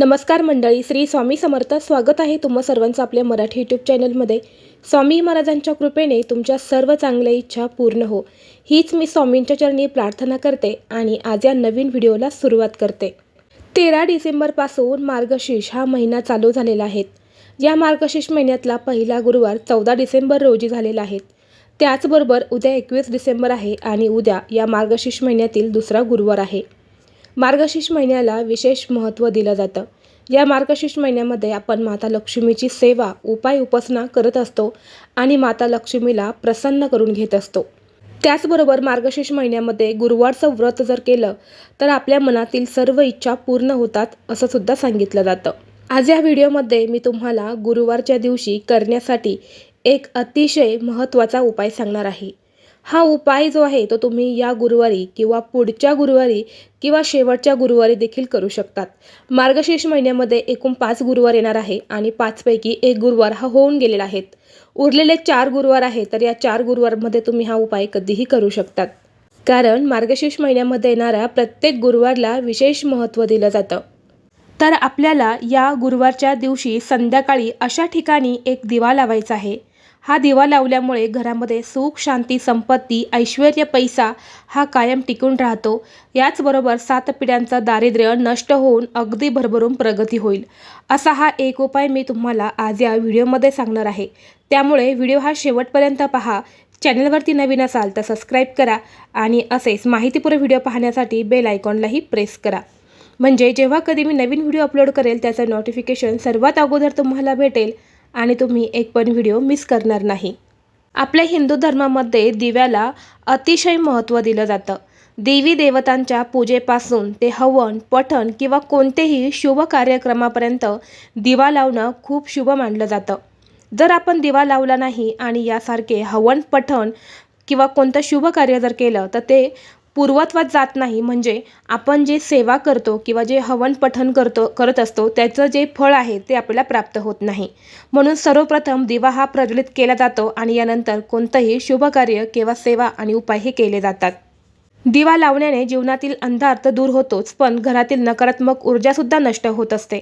नमस्कार मंडळी श्री स्वामी समर्थ. स्वागत आहे तुम्हा सर्वांचं आपल्या मराठी यूट्यूब चॅनलमध्ये स्वामी महाराजांच्या कृपेने तुमच्या सर्व चांगल्या इच्छा पूर्ण हो. हीच मी स्वामींच्या चरणी प्रार्थना करते आणि आज या नवीन व्हिडिओला सुरुवात करते. तेरा डिसेंबरपासून मार्गशीर्ष हा महिना चालू झालेला आहे. या मार्गशीर्ष महिन्यातला पहिला गुरुवार चौदा डिसेंबर रोजी झालेला आहे. त्याचबरोबर उद्या एकवीस डिसेंबर आहे आणि उद्या या मार्गशीर्ष महिन्यातील दुसरा गुरुवार आहे. मार्गशीर्ष महिन्याला विशेष महत्त्व दिलं जातं. या मार्गशीर्ष महिन्यामध्ये आपण माता लक्ष्मीची सेवा उपाय उपासना करत असतो आणि माता लक्ष्मीला प्रसन्न करून घेत असतो. त्याचबरोबर मार्गशीर्ष महिन्यामध्ये गुरुवारचं व्रत जर केलं तर आपल्या मनातील सर्व इच्छा पूर्ण होतात असं सुद्धा सांगितलं जातं. आज या व्हिडिओमध्ये मी तुम्हाला गुरुवारच्या दिवशी करण्यासाठी एक अतिशय महत्त्वाचा उपाय सांगणार आहे. हा उपाय जो आहे तो तुम्ही या गुरुवारी किंवा पुढच्या गुरुवारी किंवा शेवटच्या गुरुवारी देखील करू शकतात. मार्गशीर्ष महिन्यामध्ये एकूण पाच गुरुवार येणार आहे आणि पाचपैकी एक गुरुवार हा होऊन गेलेला आहेत उरलेले चार गुरुवार आहे तर या चार गुरुवारमध्ये तुम्ही हा उपाय कधीही करू शकतात. कारण मार्गशीर्ष महिन्यामध्ये येणाऱ्या प्रत्येक गुरुवारला विशेष महत्त्व दिलं जातं. तर आपल्याला या गुरुवारच्या दिवशी संध्याकाळी अशा ठिकाणी एक दिवा लावायचा आहे. हा दिवा लावल्यामुळे घरामध्ये सुख शांती संपत्ती ऐश्वर पैसा हा कायम टिकून राहतो. याचबरोबर सात पिढ्यांचा दारिद्र्य नष्ट होऊन अगदी भरभरून प्रगती होईल. असा हा एक उपाय मी तुम्हाला आज या व्हिडिओमध्ये सांगणार आहे. त्यामुळे व्हिडिओ हा शेवटपर्यंत पहा. चॅनलवरती नवीन असाल तर सबस्क्राईब करा आणि असेच माहितीपूर्ण व्हिडिओ पाहण्यासाठी बेल आयकॉनलाही प्रेस करा. म्हणजे जेव्हा कधी मी नवीन व्हिडिओ अपलोड करेल त्याचं नोटिफिकेशन सर्वात अगोदर तुम्हाला भेटेल. आणि तुम्ही एक पण व्हिडिओ मिस करणार नाही. आपल्या हिंदू धर्मामध्ये दिव्याला अतिशय महत्त्व दिलं जातं. देवी देवतांच्या पूजेपासून ते हवन पठण किंवा कोणतेही शुभ कार्यक्रमापर्यंत दिवा लावणं खूप शुभ मानलं जातं. जर आपण दिवा लावला नाही आणि यासारखे हवन पठण किंवा कोणतं शुभ कार्य जर केलं तर ते पूर्वत्वात जात नाही म्हणजे आपण जे सेवा करतो किंवा जे हवन पठन करतो करत असतो त्याचं जे फळ आहे ते आपल्याला प्राप्त होत नाही. म्हणून सर्वप्रथम दिवा हा प्रज्वलित केला जातो आणि यानंतर कोणतंही शुभकार्य किंवा सेवा आणि उपाय हे केले जातात. दिवा लावण्याने जीवनातील अंधार तर दूर होतोच पण घरातील नकारात्मक ऊर्जासुद्धा नष्ट होत असते.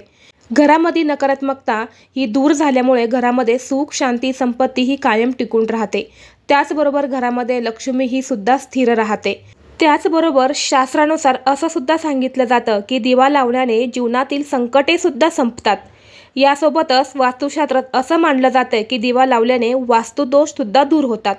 घरामध्ये नकारात्मकता ही दूर झाल्यामुळे घरामध्ये सुख शांती संपत्ती ही कायम टिकून राहते. त्याचबरोबर घरामध्ये लक्ष्मी ही सुद्धा स्थिर राहते. त्याचबरोबर शास्त्रानुसार असं सुद्धा सांगितलं जातं की दिवा लावण्याने जीवनातील संकटे सुद्धा संपतात. यासोबतच वास्तुशास्त्रात असं मानलं जातं की दिवा लावल्याने वास्तुदोष सुद्धा दूर होतात.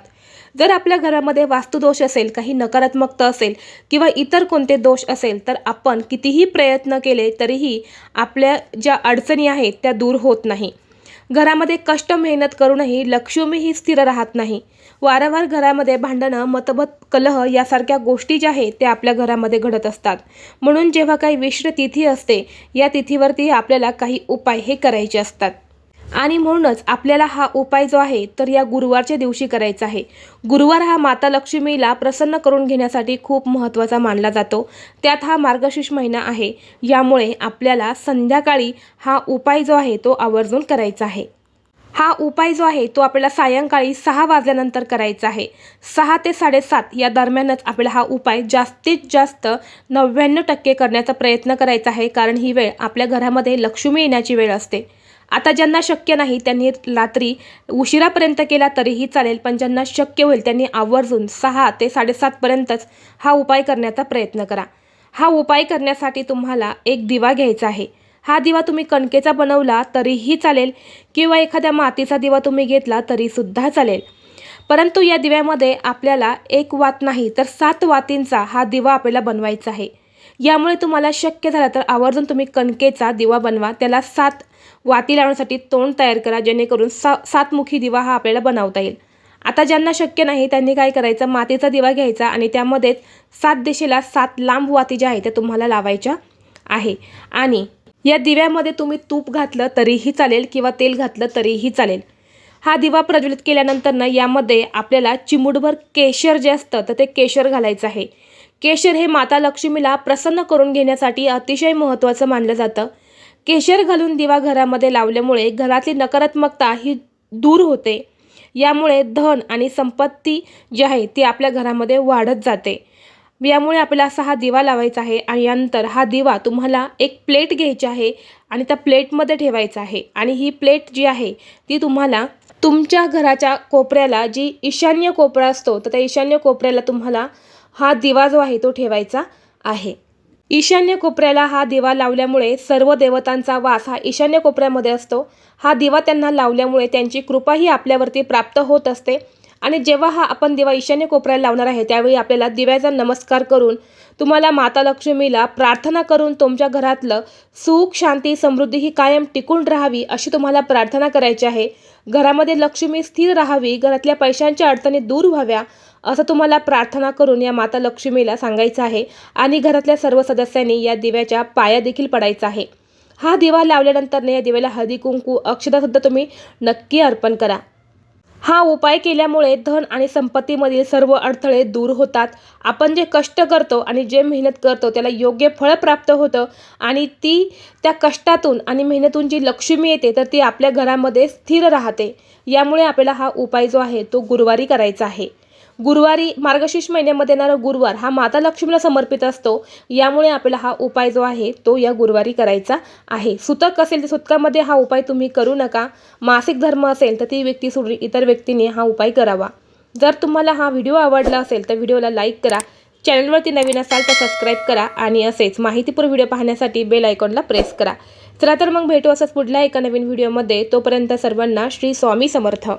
जर आपल्या घरामध्ये वास्तुदोष असेल काही नकारात्मकता असेल किंवा इतर कोणते दोष असेल तर आपण कितीही प्रयत्न केले तरीही आपल्या ज्या अडचणी आहेत त्या दूर होत नाही. घरामध्ये कष्ट मेहनत करूनही लक्ष्मी ही स्थिर राहत नाही. वारंवार घरामध्ये भांडणं मतभेद कलह यासारख्या गोष्टी ज्या आहेत त्या आपल्या घरामध्ये घडत असतात. म्हणून जेव्हा काही विश्र तिथी असते या तिथीवरती आपल्याला काही उपाय हे करायचे असतात. आणि म्हणूनच आपल्याला हा उपाय जो आहे तर या गुरुवारच्या दिवशी करायचा आहे. गुरुवार हा माता लक्ष्मीला प्रसन्न करून घेण्यासाठी खूप महत्त्वाचा मानला जातो. त्यात हा मार्गशीर्ष महिना आहे. यामुळे आपल्याला संध्याकाळी हा उपाय जो आहे तो आवर्जून करायचा आहे. हा उपाय जो आहे तो आपल्याला सायंकाळी सहा वाजल्यानंतर करायचा आहे. सहा ते साडेसात या दरम्यानच आपल्याला हा उपाय जास्तीत जास्त नव्याण्णव टक्के करण्याचा प्रयत्न करायचा आहे. कारण ही वेळ आपल्या घरामध्ये लक्ष्मी येण्याची वेळ असते. आता ज्यांना शक्य नाही त्यांनी रात्री उशिरापर्यंत केला तरीही चालेल पण ज्यांना शक्य होईल त्यांनी आवर्जून सहा ते साडेसातपर्यंतच हा उपाय करण्याचा प्रयत्न करा. हा उपाय करण्यासाठी तुम्हाला एक दिवा घ्यायचा आहे. हा दिवा तुम्ही कणकेचा बनवला तरीही चालेल किंवा एखाद्या मातीचा दिवा तुम्ही घेतला तरीसुद्धा चालेल. परंतु या दिव्यामध्ये आपल्याला एक वात नाही तर सात वातींचा हा दिवा आपल्याला बनवायचा आहे. यामुळे तुम्हाला शक्य झालं तर आवर्जून तुम्ही कणकेचा दिवा बनवा. त्याला सात वाती लावण्यासाठी तोंड तयार करा जेणेकरून सा सातमुखी दिवा हा आपल्याला बनवता येईल. आता ज्यांना शक्य नाही त्यांनी काय करायचं? मातीचा दिवा घ्यायचा आणि त्यामध्ये सात दिशेला सात लांब वाती ज्या आहेत त्या तुम्हाला लावायच्या आहे. आणि या दिव्यामध्ये तुम्ही तूप घातलं तरीही चालेल किंवा तेल घातलं तरीही चालेल. हा दिवा प्रज्वलित केल्यानंतर ना यामध्ये आपल्याला चिमुटभर केशर जे असतं तर ते केशर घालायचं आहे. केशर हे माता लक्ष्मीला प्रसन्न करून घेण्यासाठी अतिशय महत्त्वाचं मानलं जातं. केशर घालून दिवा घरामध्ये लावल्यामुळे घरातली नकारात्मकता ही दूर होते. यामुळे धन आणि संपत्ती जी आहे ती आपल्या घरामध्ये वाढत जाते. यामुळे आपल्याला असा हा दिवा लावायचा आहे आणि यानंतर हा दिवा तुम्हाला एक प्लेट घ्यायची आहे आणि त्या प्लेटमध्ये ठेवायचा आहे. आणि ही प्लेट जी आहे ती तुम्हाला तुमच्या घराच्या कोपऱ्याला जी ईशान्य कोपरा असतो तर त्या ईशान्य कोपऱ्याला तुम्हाला हा दिवा जो आहे तो ठेवायचा आहे. ईशान्य कोपऱ्याला हा दिवा लावल्यामुळे सर्व देवतांचा वास हा ईशान्य कोपऱ्यामध्ये असतो. हा दिवा त्यांना लावल्यामुळे त्यांची कृपाही आपल्यावरती प्राप्त होत असते. आणि जेव्हा हा आपण दिवा ईशान्य कोपऱ्याला लावणार आहे त्यावेळी आपल्याला दिव्याचा नमस्कार करून तुम्हाला माता लक्ष्मीला प्रार्थना करून तुमच्या घरातलं सुख शांती समृद्धी ही कायम टिकून राहावी अशी तुम्हाला प्रार्थना करायची आहे. घरामध्ये लक्ष्मी स्थिर राहावी घरातल्या पैशांच्या अडचणी दूर व्हाव्या असं तुम्हाला प्रार्थना करून या माता लक्ष्मीला सांगायचं आहे आणि घरातल्या सर्व सदस्यांनी या दिव्याच्या पाया देखील पडायचा आहे. हा दिवा लावल्यानंतरने या दिव्याला हळदी कुंकू अक्षदासुद्धा तुम्ही नक्की अर्पण करा. हा उपाय केल्यामुळे धन आणि संपत्तीमधील सर्व अडथळे दूर होतात. आपण जे कष्ट करतो आणि जे मेहनत करतो त्याला योग्य फळ प्राप्त होतं आणि ती त्या कष्टातून आणि मेहनतून जी लक्ष्मी येते तर ती आपल्या घरामध्ये स्थिर राहते. यामुळे आपल्याला हा उपाय जो आहे तो गुरुवारी करायचा आहे. गुरुवारी मार्गशीर्ष महिन्यामध्ये येणारा गुरुवार हा माता लक्ष्मीला समर्पित असतो. यामुळे आपल्याला हा उपाय जो आहे तो या गुरुवारी करायचा आहे. सुतक असेल तर सुतकामध्ये हा उपाय तुम्ही करू नका. मासिक धर्म असेल तर ती व्यक्ती सोडून इतर व्यक्तीने हा उपाय करावा. जर तुम्हाला हा व्हिडिओ आवडला असेल तर व्हिडिओला लाईक करा. चॅनलवरती नवीन असाल तर सबस्क्राईब करा आणि असेच माहितीपूर्ण व्हिडिओ पाहण्यासाठी बेल आयकॉनला प्रेस करा. चला तर मग भेटू असंच पुढल्या एका नवीन व्हिडिओमध्ये. तोपर्यंत सर्वांना श्री स्वामी समर्थ.